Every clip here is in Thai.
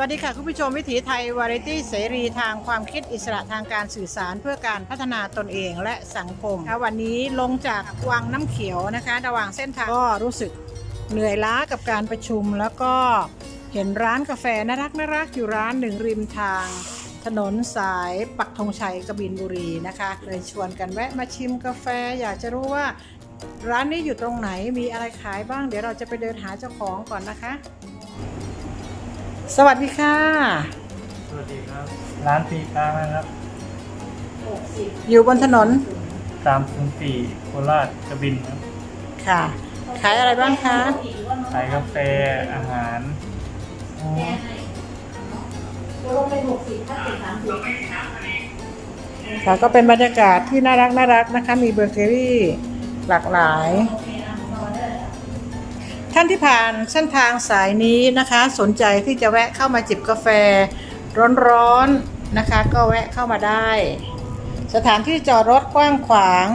วัสดีค่ะ คุณผู้ชมวิถีไทยวาไรตี้เสรีทางความคิดอิสระทางการสื่อสารเพื่อการพัฒนาตนเองและสังคมค่ะวันนี้ลงจากวังน้ำเขียวนะคะ ระหว่างเส้นทางก็รู้สึกเหนื่อยล้ากับการประชุม แล้วก็เห็นร้านกาแฟน่ารักน่ารักอยู่ร้านหนึ่งริมทาง ถนนสายปักธงชัยกบินบุรีนะคะเลยชวนกันแวะมาชิมกาแฟ อยากจะรู้ว่าร้านนี้อยู่ตรงไหนมีอะไรขายบ้าง เดี๋ยวเราจะไปเดินหาเจ้าของก่อนนะคะ สวัสดีค่ะ สวัสดีครับ ร้านปีกลางนะครับอยู่บนถนนตามศูนย์สี่โคราชกระบินครับค่ะ ขายอะไรบ้างคะขายกาแฟอาหารค่ะก็เป็นบรรยากาศที่น่ารักน่ารักนะคะ มีเบเกอรี่หลากหลาย ท่านที่ผ่านเส้นทางสายนี้นะคะ สนใจที่จะแวะเข้ามาจิบกาแฟ ร้อนๆนะคะ ก็แวะเข้ามาได้ สถานที่จอดรถกว้างขวาง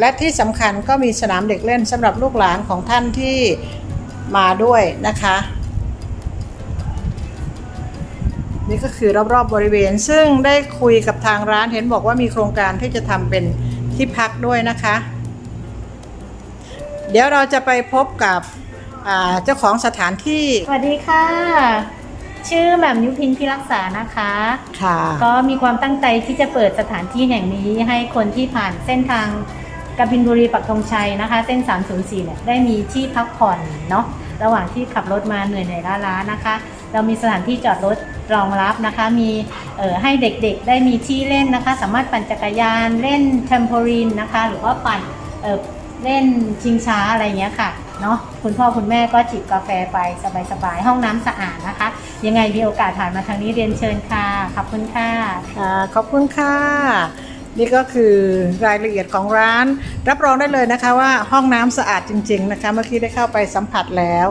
และที่สำคัญก็มีสนามเด็กเล่นสำหรับลูกหลานของท่านที่มาด้วยนะคะ นี่ก็คือรอบๆบริเวณ ซึ่งได้คุยกับทางร้านเห็นบอกว่ามีโครงการที่จะทำเป็นที่พักด้วยนะคะ เดี๋ยวเราจะไปพบกับ อ่าเจ้าของสถานที่สวัสดีค่ะ ชื่อแหม่มยุพินพิรักษานะคะ ค่ะ ก็มีความตั้งใจที่จะเปิดสถานที่แห่งนี้ให้คนที่ผ่านเส้นทางกบินบุรีปักธงชัยนะคะ เส้น 304 เนี่ยได้มีที่พักผ่อนเนาะระหว่างที่ขับรถมาเหนื่อยเหนื่อยล้าล้าๆนะคะ เรามีสถานที่จอดรถรองรับนะคะ มีเอ่อให้เด็กๆ ได้มีที่เล่นนะคะ สามารถปั่นจักรยานเล่นเทมโพลีนนะคะ หรือว่าปั่นเอ่อเล่นชิงช้าอะไรอย่างเงี้ยค่ะ เนาะคุณพ่อคุณแม่ก็จิบกาแฟไปสบายๆ ห้องน้ำสะอาดนะคะ ยังไงมีโอกาสผ่านมาทางนี้เรียนเชิญค่ะขอบคุณค่ะ อ่าขอบคุณค่ะ นี่ก็คือรายละเอียดของร้าน รับรองได้เลยนะคะว่าห้องน้ำสะอาดจริง ๆ นะคะ เมื่อกี้ได้เข้าไปสัมผัสแล้ว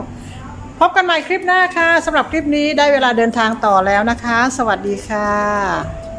พบกันใหม่คลิปหน้าค่ะสำหรับคลิปนี้ได้เวลาเดินทางต่อแล้วนะคะ สวัสดีค่ะ